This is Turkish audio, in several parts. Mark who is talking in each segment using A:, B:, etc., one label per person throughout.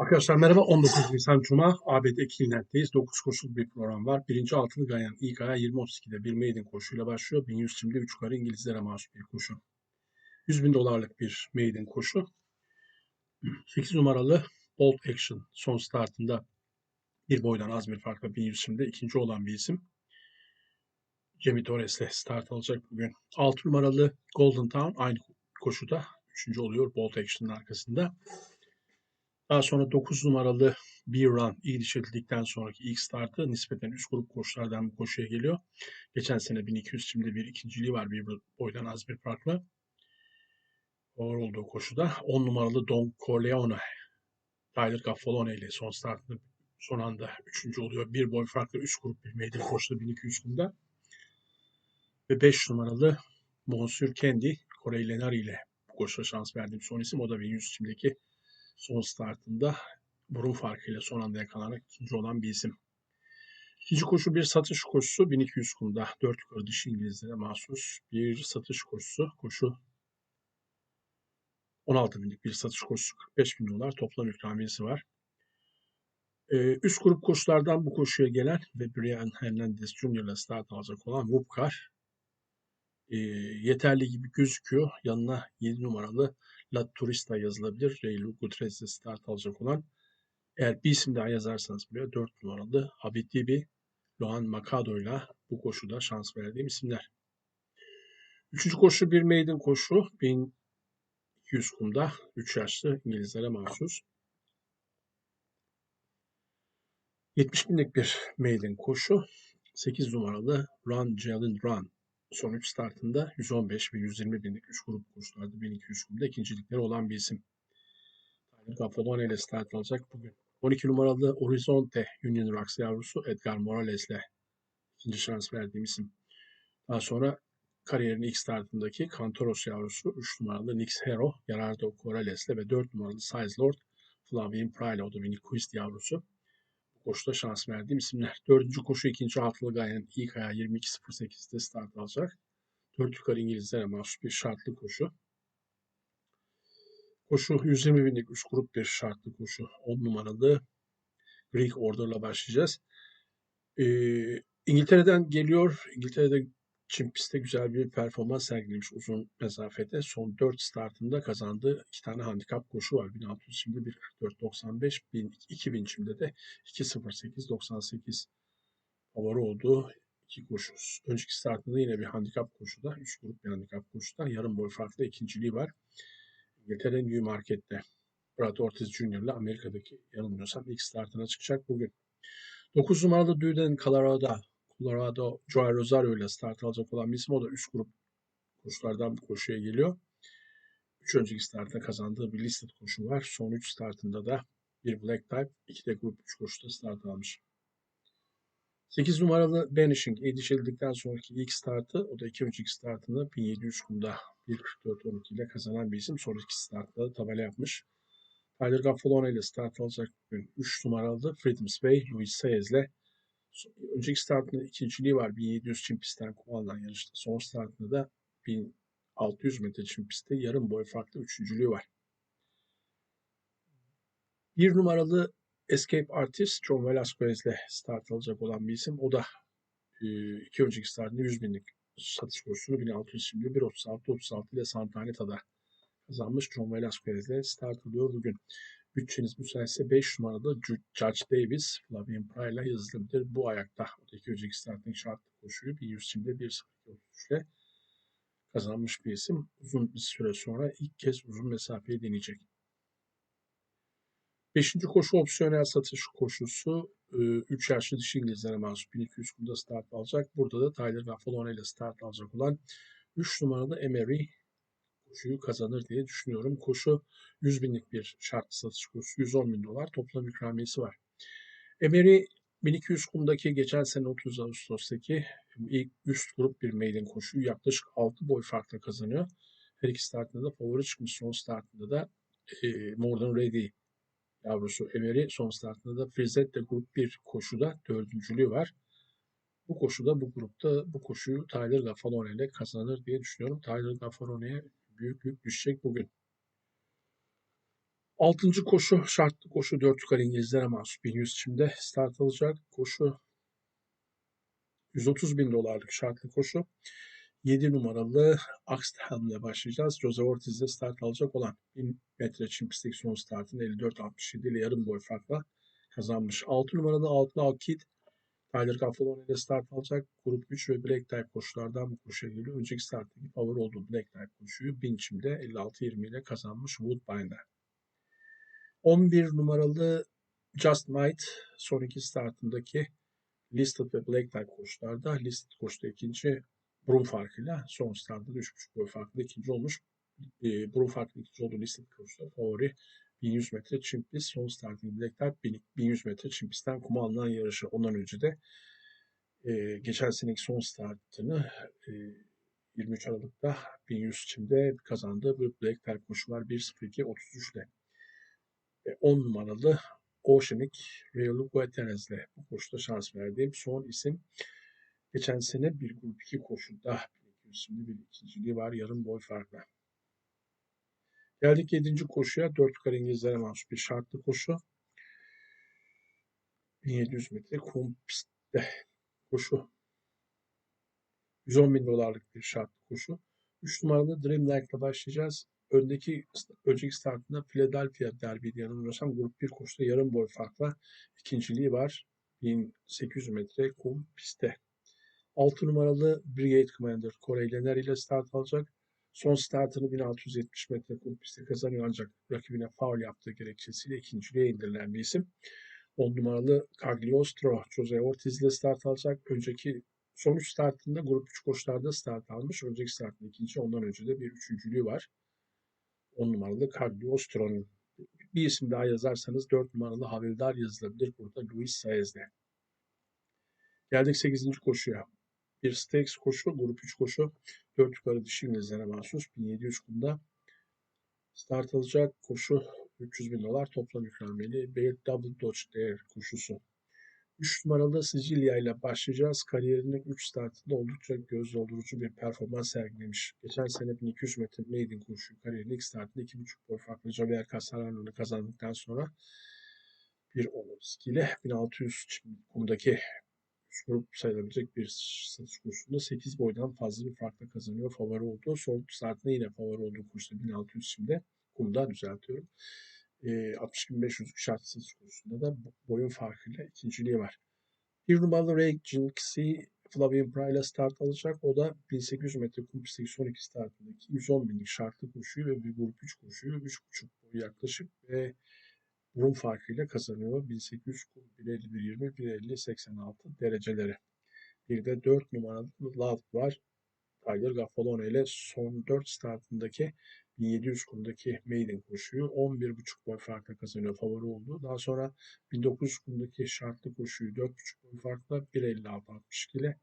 A: Arkadaşlar merhaba. 19 Nisan Cuma ABD Ekilnet'teyiz. 9 koşuluk bir program var. Birinci altılı Ganyan ilk aya 20.32'de bir maiden koşuyla başlıyor. 1100 şimdi 3 yukarı İngilizlere mahsus bir koşu. 100 bin dolarlık bir maiden koşu. 8 numaralı Bold Action son startında bir boydan az bir farkla 1100 şimdi ikinci olan bir isim. Jamie Torres'le start alacak bugün. 6 numaralı Golden Town aynı koşuda. Üçüncü oluyor Bolt Action'ın arkasında. Daha sonra 9 numaralı bir run iyi dişedildikten sonraki ilk startı nispeten üst grup koşulardan bu koşuya geliyor. Geçen sene 1200 şimdi bir ikinciliği var bir boydan az bir farkla. Ağır olduğu koşuda 10 numaralı Don Corleone Tyler Gaffalone ile son startını son anda üçüncü oluyor. Bir boy farklı üst grup bir meydan koştu 1200 kumda. Ve 5 numaralı Monsieur Kendi Corey Lenari ile bu koşuya şans verdiğim son isim. O da 1100 şimdiki son startında burun farkıyla son anda yakalanarak ikinci olan bir isim. İkinci koşu bir satış koşusu 1200 kumda 4 yukarı dişi İngilizlere mahsus bir satış koşusu. Koşu 16 binlik bir satış koşusu 45 bin dolar toplam ikramiyesi var. Ee, üst grup koşulardan bu koşuya gelen ve Brian Hernandez Jr. ile start alacak olan Wupkar e, yeterli gibi gözüküyor. Yanına 7 numaralı La Turista yazılabilir. Reylu Gutierrez'de start alacak olan. Eğer bir isim daha yazarsanız buraya 4 numaralı Habitibi Lohan Makado ile bu koşuda şans verdiğim isimler. Üçüncü koşu bir maiden koşu. 1200 kumda 3 yaşlı İngilizlere mahsus. 70 binlik bir maiden koşu. 8 numaralı Run Jalen Run son 3 startında 115 ve 120 binlik 3 grup koşularda 1200 kumda ikincilikleri olan bir isim. Tyler Gaffalone ile start alacak bugün. 12 numaralı Horizonte Union Rocks yavrusu Edgar Morales ile ikinci şans verdiğim isim. Daha sonra kariyerin ilk startındaki Cantoros yavrusu 3 numaralı Nix Hero Gerardo Corrales ile ve 4 numaralı Size Lord Flavien Pryle o da Winnie Quist yavrusu koşuda şans verdiğim isimler. Dördüncü koşu ikinci altılı gayenin ilk ayağı 22.08'de start alacak. Dört yukarı İngilizlere mahsus bir şartlı koşu. Koşu 120 binlik 3 grup bir şartlı koşu. 10 numaralı Greek Order'la başlayacağız. Ee, İngiltere'den geliyor. İngiltere'de Çin pistte güzel bir performans sergilemiş uzun mesafede. Son 4 startında kazandığı iki tane handikap koşu var. 1600 şimdi 1.44.95, 2000 şimdi de 2.08.98 favori olduğu iki koşu. Önceki startında yine bir handikap koşuda, 3 grup bir handikap koşuda yarım boy farklı ikinciliği var. İngiltere Newmarket'te Brad Ortiz Jr. ile Amerika'daki yanılmıyorsam ilk startına çıkacak bugün. 9 numaralı Düden Colorado Colorado Joey Rosario ile start alacak olan bir isim. O da üst grup koşulardan bir koşuya geliyor. Üç önceki startta kazandığı bir listed koşu var. Son üç startında da bir black type, iki de grup 3 koşuda start almış. 8 numaralı Banishing yetişildikten sonraki ilk startı, o da iki önceki startını 1700 kumda 1.44.12 ile kazanan bir isim. Sonraki startta da tabela yapmış. Tyler Gaffalone ile start alacak bugün 3 numaralı Freedom Way, Luis Saez ile önceki startında ikinciliği var 1700 çim pistten kullanılan yarışta. Son startında da 1600 metre çim pistte yarım boy farklı üçüncülüğü var. Bir numaralı Escape Artist John Velasquez ile start alacak olan bir isim. O da iki önceki startında 100 binlik satış kursunu 1600 şimdi 1.36-36 ile Santaneta'da kazanmış John Velasquez ile start alıyor bugün bütçeniz müsaitse 5 numarada Judge Davis, Flavien Pray'la yazılabilir. Bu ayakta öteki önceki starting şartlı koşuyu bir 100 simde 1.02.33'le kazanmış bir isim. Uzun bir süre sonra ilk kez uzun mesafeyi deneyecek. Beşinci koşu opsiyonel satış koşusu 3 yaşlı dişi İngilizlere mahsus 1200 kumda start alacak. Burada da Tyler Gaffalone ile start alacak olan 3 numaralı Emery koşuyu kazanır diye düşünüyorum. Koşu 100 binlik bir şartlı satış koşusu. 110 bin dolar toplam ikramiyesi var. Emery 1200 kumdaki geçen sene 30 Ağustos'taki ilk üst grup bir maiden koşuyu yaklaşık 6 boy farkla kazanıyor. Her iki startında da favori çıkmış. Son startında da e, Morgan Ready yavrusu Emery. Son startında da Frizette grup 1 koşuda dördüncülüğü var. Bu koşuda bu grupta bu koşuyu Tyler Gaffalone ile kazanır diye düşünüyorum. Tyler Gaffalone'ye büyük büyük düşecek bugün. Altıncı koşu şartlı koşu 4 yukarı İngilizlere mahsus 1100 çimde start alacak. Koşu 130 bin dolarlık şartlı koşu. 7 numaralı Axtham'le başlayacağız. Jose Ortiz'de start alacak olan 1000 metre çim pistteki son startını 54-67 ile yarım boy farkla kazanmış. 6 numaralı Outlaw Kid Tyler Gaffalone ile start alacak. Grup 3 ve Black Type koşulardan bu koşuya geliyor. Önceki starttaki favori olduğu Black Type koşuyu 1000 çimde 56-20 ile kazanmış Woodbine'da. 11 numaralı Just Might son iki startındaki Listed ve Black Type koşularda Listed koşuda ikinci Brum farkıyla son startta da 3.5 boy farklı ikinci olmuş. E, Brum farklı ikinci olduğu Listed koşuda favori 1100 metre çim pist son Black Type 1100 metre çim kuma alınan yarışı. Ondan önce de e, geçen seneki son startını e, 23 Aralık'ta 1100 çimde kazandığı bir Black Type koşu var. 1.02 33 ile. 10 numaralı Oceanic Real Guterres'le bu koşuda şans verdiğim son isim. Geçen sene bir grup 2 koşuda 1200 şimdi bir ikinciliği var yarım boy farkla. Geldik 7. koşuya. 4 yukarı İngilizlere mahsus bir şartlı koşu. 1700 metre kum pistte koşu. 110 bin dolarlık bir şartlı koşu. 3 numaralı Dreamlike'la başlayacağız. Öndeki önceki startında Philadelphia derbiydi yanılmıyorsam grup 1 koşuda yarım boy farkla ikinciliği var. 1800 metre kum pistte. 6 numaralı Brigade Commander Corey Lenner ile start alacak. Son startını 1670 metre kum pistte kazanıyor ancak rakibine faul yaptığı gerekçesiyle ikinciliğe indirilen bir isim. 10 numaralı Cagliostro Jose Ortiz ile start alacak. Önceki sonuç startında grup 3 koşularda start almış. Önceki startında ikinci, ondan önce de bir üçüncülüğü var. 10 numaralı Cagliostro'nun. Bir isim daha yazarsanız 4 numaralı Havildar yazılabilir burada Luis Saez'de. Geldik 8. koşuya. Bir stakes koşu, grup 3 koşu. 4 yukarı dişi İngilizlere mahsus 1700 kumda start alacak koşu 300 bin dolar toplam ikramiyeli bir Double Dodge Dare koşusu. 3 numaralı Sicilya ile başlayacağız. Kariyerinin 3 startında oldukça göz doldurucu bir performans sergilemiş. Geçen sene 1200 metre maiden koşu kariyerinin ilk startında 2.5 boy farklı Javier Casarano'nu kazandıktan sonra bir Olovski ile 1600 kumdaki grup sayılabilecek bir satış kursunda 8 boydan fazla bir farkla kazanıyor. Favori olduğu son startında yine favori olduğu kursta 1600 şimdi kumda düzeltiyorum. E, 60.500 şart satış kursunda da boyun farkıyla ikinciliği var. Bir numaralı Ray Jinxie Flavian Pryla start alacak. O da 1800 metre kum son iki startındaki 110 binlik şartlı koşuyu ve bir grup 3 koşuyu 3.5 boy yaklaşık ve burun farkıyla kazanıyor. 1800 kum 1.51.20 1.50.86 dereceleri. Bir de 4 numaralı Love var. Tyler Gaffalone ile son 4 startındaki 1700 kumdaki maiden koşuyu 11,5 boy farkla kazanıyor favori oldu. Daha sonra 1900 kumdaki şartlı koşuyu 4,5 boy farkla 1.56-62 ile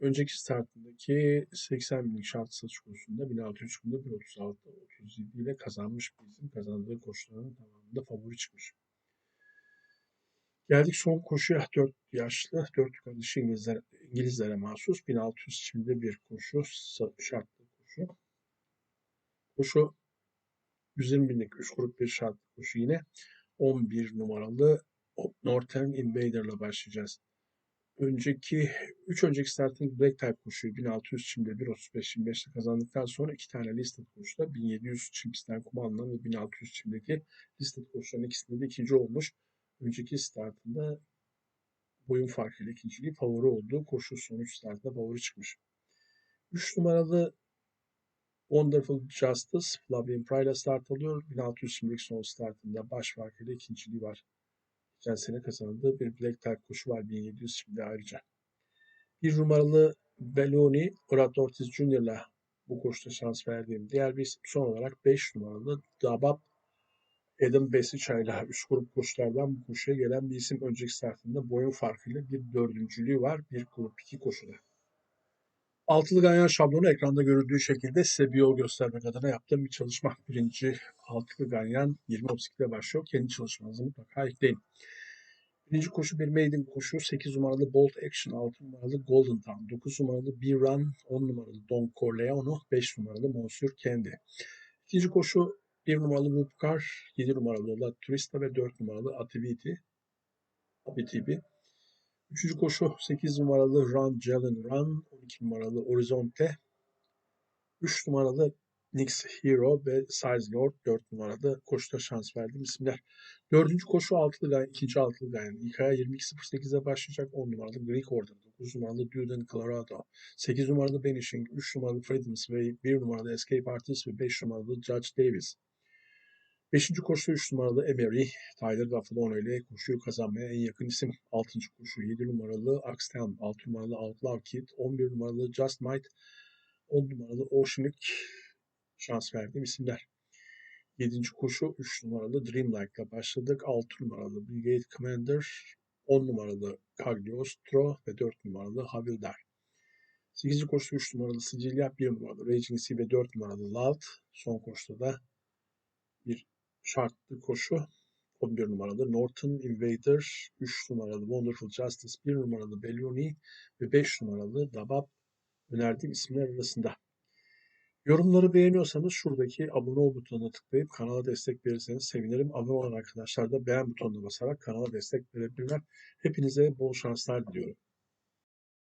A: önceki startındaki 80 binlik şart satış kursunda 1600 kumda 1.36-37 ile kazanmış bir isim. Kazandığı koşuların tamamında favori çıkmış. Geldik son koşuya 4 yaşlı, 4 yukarı dışı İngilizler, İngilizlere mahsus 1600 çimde bir koşu, şartlı koşu. Koşu 120 binlik 3 grup bir şartlı koşu yine 11 numaralı Northern Invader'la başlayacağız. Önceki 3 önceki starting Black Type koşuyu 1600 çimde 1.35-25'te kazandıktan sonra 2 tane listed koşuda 1700 çim pistten kuma alınan ve 1600 çimdeki listed koşuların ikisinde de ikinci olmuş. Önceki startında boyun farkıyla ikinciliği favori olduğu koşu sonuç startında favori çıkmış. 3 numaralı Wonderful Justice Flavian Pryla start alıyor. 1600 şimdilik son startında baş farkıyla ikinciliği var. Sene kazandığı bir Black Type koşu var 1700 şimdi ayrıca. Bir numaralı Belloni Brad Ortiz Jr.'la bu koşuda şans verdiğim diğer bir isim. Son olarak 5 numaralı Dabab Adam Besiçay'la 3 grup koşulardan bu koşuya gelen bir isim önceki startında boyun farkıyla bir dördüncülüğü var bir grup 2 koşuda. Altılı ganyan şablonu ekranda görüldüğü şekilde size bir yol göstermek adına yaptığım bir çalışma. Birinci altılı ganyan 20.32'de başlıyor. Kendi çalışmanızı mutlaka ekleyin. Birinci koşu bir maiden koşu. 8 numaralı Bolt Action, 6 numaralı Golden Town, 9 numaralı B Run, 10 numaralı Don Corleone, 5 numaralı Monsieur Kendi. İkinci koşu 1 numaralı Whoopcar, 7 numaralı La Turista ve 4 numaralı Ativiti. Abitibi. Üçüncü koşu 8 numaralı Run Jalen Run, 12 numaralı Horizonte, 3 numaralı Nix Hero ve Size Lord 4 numarada koşuda şans verdiğim isimler. Dördüncü koşu altılı gayen, ikinci altılı gayen. İlk aya 22.08'e başlayacak 10 numaralı Greek Order, 9 numaralı Duden Colorado, 8 numaralı Banishing, 3 numaralı Freedoms ve 1 numaralı Escape Artist ve 5 numaralı Judge Davis. Beşinci koşu 3 numaralı Emery, Tyler Gaffalone ile koşuyu kazanmaya en yakın isim. Altıncı koşu 7 numaralı Axtown, 6 numaralı Outlaw Kid, 11 numaralı Just Might, 10 numaralı Oceanic şans verdiğim isimler. 7. koşu 3 numaralı Dreamlike ile başladık. 6 numaralı Brigade Commander, 10 numaralı Cagliostro ve 4 numaralı Havildar. 8. koşu 3 numaralı Sicilya, 1 numaralı Raging Sea ve 4 numaralı Loud. Son koşuda da bir şartlı koşu 11 numaralı Norton Invader, 3 numaralı Wonderful Justice, 1 numaralı Belloni ve 5 numaralı Dabab önerdiğim isimler arasında. Yorumları beğeniyorsanız şuradaki abone ol butonuna tıklayıp kanala destek verirseniz sevinirim. Abone olan arkadaşlar da beğen butonuna basarak kanala destek verebilirler. Hepinize bol şanslar diliyorum.